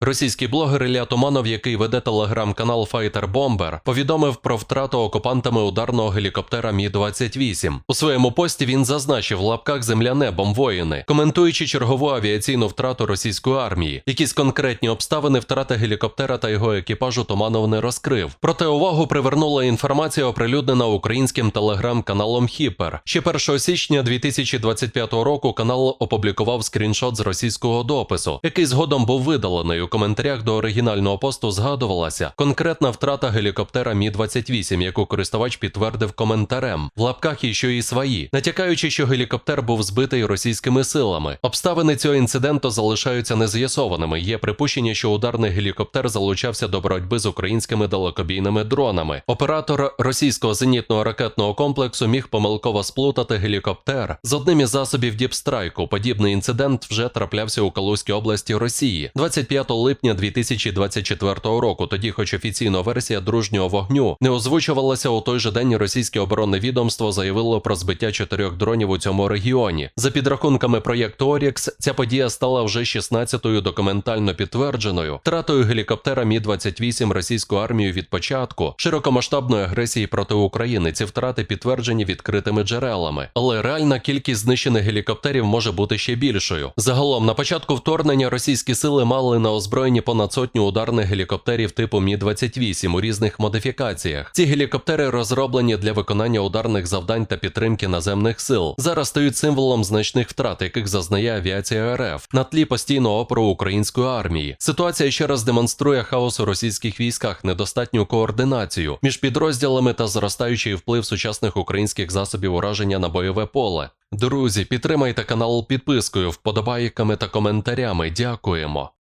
Російський блогер Ілля Туманов, який веде телеграм-канал Fighter Bomber, повідомив про втрату окупантами ударного гелікоптера Мі-28. У своєму пості він зазначив в лапках земля небом воїни, коментуючи чергову авіаційну втрату російської армії. Якісь конкретні обставини втрати гелікоптера та його екіпажу Туманов не розкрив. Проте увагу привернула інформація, оприлюднена українським телеграм-каналом Хіпер. Ще 1 січня 2025 року канал опублікував скріншот з російського допису, який згодом був видалений. У коментарях до оригінального посту згадувалася конкретна втрата гелікоптера Мі-28, яку користувач підтвердив коментарем. В лапках іще і свої, натякаючи, що гелікоптер був збитий російськими силами. Обставини цього інциденту залишаються нез'ясованими. Є припущення, що ударний гелікоптер залучався до боротьби з українськими далекобійними дронами. Оператор російського зенітного ракетного комплексу міг помилково сплутати гелікоптер з одним із засобів діпстрайку. Подібний інцидент вже траплявся у Калузькій області Росії 25 липня 2024 року. Тоді, хоч офіційна версія дружнього вогню не озвучувалася у той же день, російське оборонне відомство заявило про збиття чотирьох дронів у цьому регіоні. За підрахунками проєкту Орікс, ця подія стала вже 16-ю документально підтвердженою втратою гелікоптера Мі 28 російською армією від початку широкомасштабної агресії проти України. Ці втрати підтверджені відкритими джерелами, але реальна кількість знищених гелікоптерів може бути ще більшою. Загалом на початку вторгнення російські сили мали на озброєнні понад сотню ударних гелікоптерів типу Мі 28 у різних модифікаціях. Ці гелікоптери розроблені для виконання ударних завдань та підтримки наземних сил. Зараз стають символом значних втрат, яких зазнає авіація РФ на тлі постійного опору української армії. Ситуація ще раз демонструє хаос у російських військах, недостатню координацію між підрозділами та зростаючий вплив сучасних українських засобів ураження на бойове поле. Друзі, підтримайте канал підпискою, вподобайками та коментарями. Дякуємо.